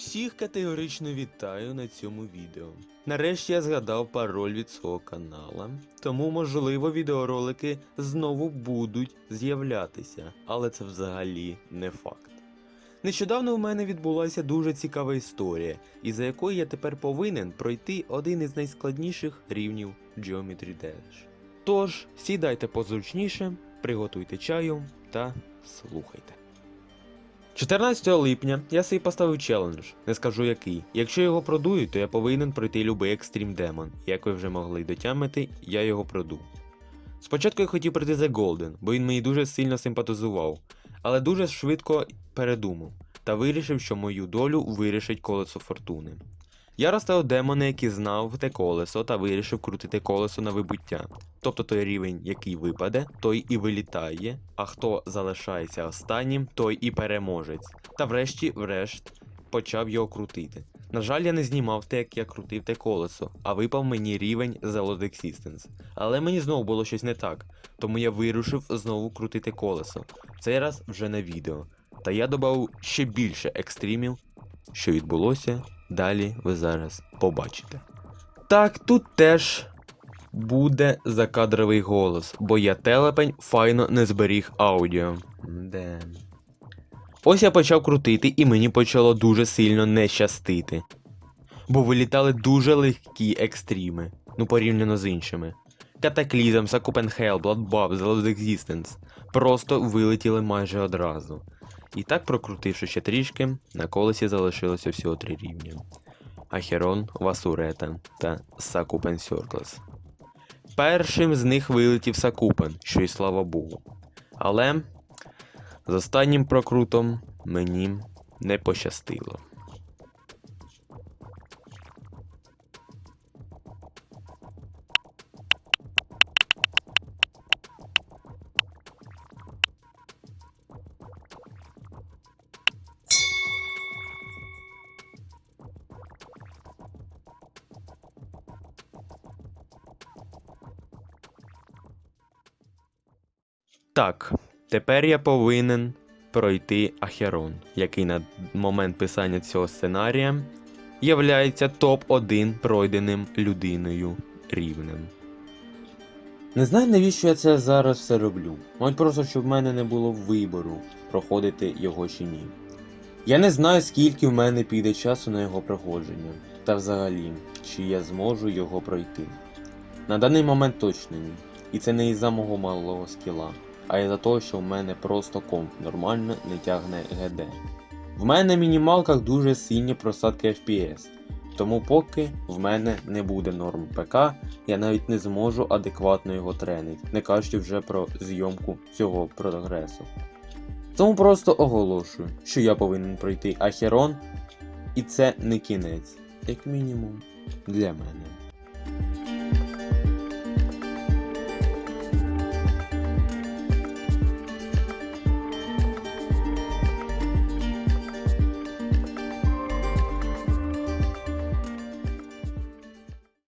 Всіх категорично вітаю на цьому відео. Нарешті я згадав пароль від свого канала, тому можливо відеоролики знову будуть з'являтися, але це взагалі не факт. Нещодавно у мене відбулася дуже цікава історія, із-за якої я тепер повинен пройти один із найскладніших рівнів Geometry Dash. Тож, сідайте позручніше, приготуйте чаю та слухайте. 14 липня я собі поставив челендж, не скажу який. Якщо його продую, то я повинен пройти любий екстрім демон. Як ви вже могли дотямити, я його проду. Спочатку я хотів пройти The Golden, бо він мені дуже сильно симпатизував, але дуже швидко передумав та вирішив, що мою долю вирішить колесо фортуни. Я розставив демони, які знав те колесо, та вирішив крутити колесо на вибуття. Тобто той рівень, який випаде, той і вилітає, а хто залишається останнім, той і переможець. Та врешті-врешт почав його крутити. На жаль, я не знімав те, як я крутив те колесо, а випав мені рівень The Lost Existence. Але мені знову було щось не так, тому я вирушив знову крутити колесо. Цей раз вже на відео. Та я додав ще більше екстримів, що відбулося, далі ви зараз побачите. Так, тут теж буде закадровий голос, бо я телепень файно не зберіг аудіо. Де. Ось я почав крутити, і мені почало дуже сильно не щастити. Бо вилітали дуже легкі екстріми, ну порівняно з іншими. Катаклізм, Сакупен Bloodbath, The Lost Existence просто вилетіли майже одразу. І так, прокрутивши ще трішки, на колесі залишилося всього три рівні. Ахерон, Васурета та Сакупен Сьорклес. Першим з них вилетів Сакупен, що й слава Богу. Але з останнім прокрутом мені не пощастило. Так, тепер я повинен пройти Ахерон, який на момент писання цього сценарія являється топ-1 пройденим людиною рівнем. Не знаю, навіщо я це зараз все роблю. Мабуть, просто щоб в мене не було вибору, проходити його чи ні. Я не знаю, скільки в мене піде часу на його проходження, та взагалі, чи я зможу його пройти. На даний момент точно ні. І це не із-за мого малого скіла, а із-за того, що в мене просто комп нормально не тягне ГД. В мене на мінімалках дуже сильні просадки FPS, тому поки в мене не буде норм ПК, я навіть не зможу адекватно його тренити, не кажучи вже про зйомку цього прогресу. Тому просто оголошую, що я повинен пройти Ахерон, і це не кінець, як мінімум, для мене.